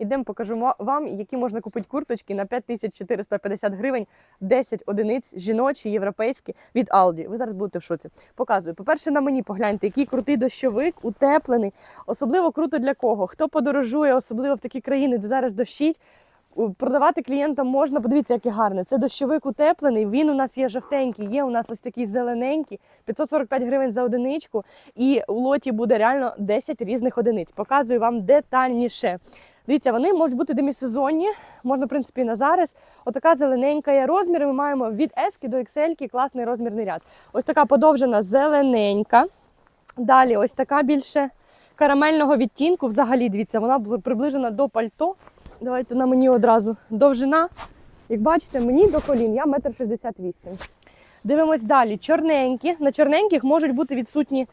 Ідемо покажу ма- вам, які можна купити курточки на 5450 гривень, 10 одиниць, жіночі, європейські від Aldi. Ви зараз будете в шоці. Показую. По-перше, на мені погляньте, який крутий дощовик, утеплений. Особливо круто для кого? Хто подорожує, особливо в такі країни, де зараз дощить. Продавати клієнтам можна, подивіться, який гарний. Це дощовик утеплений. Він у нас є жовтенький, є у нас ось такий зелененький, 545 гривень за одиничку. І у лоті буде реально 10 різних одиниць. Показую вам детальніше. Дивіться, вони можуть бути демісезонні, можна, в принципі, на зараз. Отака зелененька є розміри. Ми маємо від S до XL класний розмірний ряд. Ось така подовжена зелененька. Далі, ось така більше карамельного відтінку. Взагалі, дивіться, вона приближена до пальто. Давайте на мені одразу. Довжина, як бачите, мені до колін, я 1,68 м. Дивимось далі. Чорненькі. На чорненьких можуть бути відсутні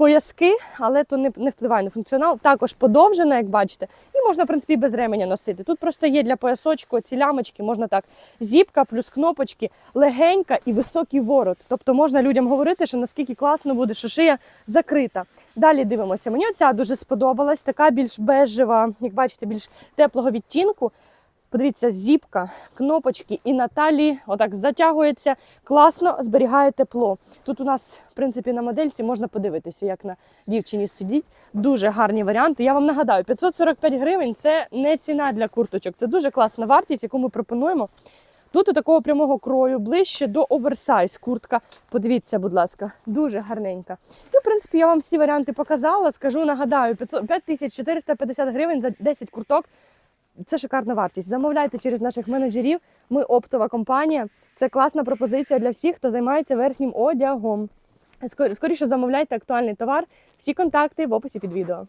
пояски, але то не, не впливає на функціонал. Також подовжена, як бачите, можна, в принципі, без ременя носити. Тут просто є для поясочку ці лямочки, можна так. Зіпка плюс кнопочки, легенька і високий ворот. Тобто можна людям говорити, що наскільки класно буде, що шия закрита. Далі дивимося. Мені оця дуже сподобалась, така більш бежева, як бачите, більш теплого відтінку. Подивіться, зіпка, кнопочки і на талії отак затягується, класно зберігає тепло. Тут у нас, в принципі, на модельці можна подивитися, як на дівчині сидіть. Дуже гарні варіанти. Я вам нагадаю, 545 гривень це не ціна для курточок. Це дуже класна вартість, яку ми пропонуємо. Тут у такого прямого крою, ближче до оверсайз куртка. Подивіться, будь ласка, дуже гарненька. І, в принципі, я вам всі варіанти показала. Скажу, нагадаю, 500 5450 гривень за 10 курток. Це шикарна вартість. Замовляйте через наших менеджерів. Ми оптова компанія. Це класна пропозиція для всіх, хто займається верхнім одягом. Скор- Скоріше замовляйте актуальний товар. Всі контакти в описі під відео.